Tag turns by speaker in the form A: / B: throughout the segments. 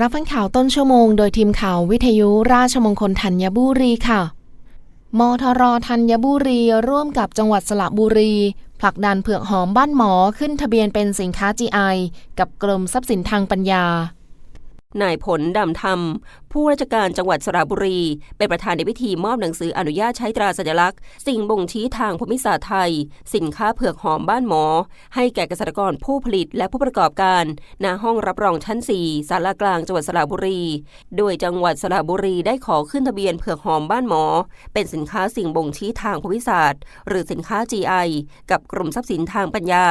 A: รับฟังข่าวต้นชั่วโมงโดยทีมข่าววิทยุราชมงคลธัญบุรีค่ะ มทรธัญบุรีร่วมกับจังหวัดสระบุรี ผลักดันเผือกหอมบ้านหมอขึ้นทะเบียนเป็นสินค้า GI กับกรมทรัพย์สินทางปัญญา
B: นายผลดำธรรม ผู้ราชการจังหวัดสระบุรี เป็นประธานในพิธีมอบหนังสืออนุญาตใช้ตราสัญลักษณ์ สิ่งบ่งชี้ทางภูมิศาสตร์ไทย สินค้าเผือกหอมบ้านหมอ ให้แก่เกษตรกรผู้ผลิตและผู้ประกอบการณห้องรับรองชั้น4สารากลางจังหวัดสระบุรี โดยจังหวัดสระบุรีได้ขอขึ้นทะเบียนเผือกหอมบ้านหมอ เป็นสินค้าสิ่งบ่งชี้ทางภูมิศาสตร์ หรือสินค้า GI กับกรมทรัพย์สินทางปัญญา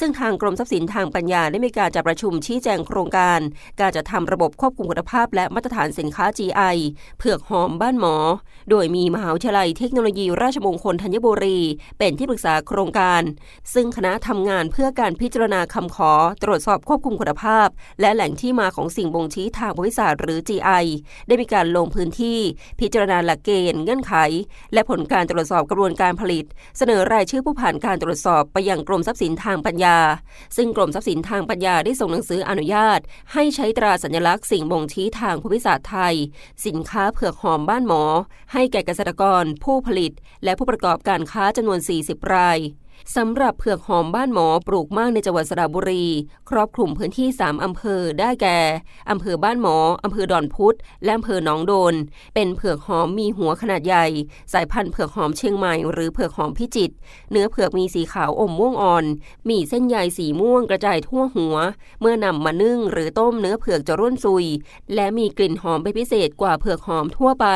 B: ซึ่งทางกรมทรัพย์สินทางปัญญาได้มีการจัดประชุมชี้แจงโครงการ การจะทำระบบควบคุมคุณภาพและมาตรฐานสินค้า GI เผือกหอมบ้านหมอ โดยมีมหาวิทยาลัยเทคโนโลยีราชมงคลธัญบุรี เป็นที่ปรึกษาโครงการ ซึ่งคณะทำงานเพื่อการพิจารณาคำขอ ตรวจสอบควบคุมคุณภาพ และแหล่งที่มาของสิ่งบ่งชี้ทางภูมิศาสตร์หรือ GI ได้มีการลงพื้นที่ พิจารณาหลักเกณฑ์เงื่อนไข และผลการตรวจสอบกระบวนการผลิต เสนอรายชื่อผู้ผ่านการตรวจสอบไปยังกรมทรัพย์สินทางปัญญา ซึ่งกรมทรัพย์สินทางปัญญาได้ส่งหนังสืออนุญาต ให้ใช้ตราสัญลักษณ์สิ่งบ่งชี้ทางภูมิศาสตร์ไทยสินค้าเผือกหอมบ้านหมอ ให้แก่เกษตรกร ผู้ผลิต และผู้ประกอบการค้าจำนวน 40 ราย สำหรับเผือกหอมบ้านหมอปลูกมากในจังหวัดสระบุรี ครอบคลุมพื้นที่ 3 อำเภอได้แก่อำเภอบ้านหมออำเภอดอนพุธและอำเภอหนองโดน เป็นเผือกหอมมีหัวขนาดใหญ่ สายพันธุ์เผือกหอมเชียงใหม่หรือเผือกหอมพิจิตรเนื้อเผือกมีสีขาวอมม่วงอ่อน มีเส้นใยสีม่วงกระจายทั่วหัว เมื่อนำมานึ่งหรือต้มเนื้อเผือกจะร่วนซุย และมีกลิ่นหอมเป็นพิเศษกว่าเผือกหอมทั่วไป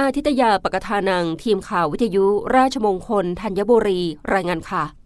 B: อาทิตยาปกทานัง ทีมข่าววิทยุ ราชมงคล ธัญบุรี รายงานค่ะ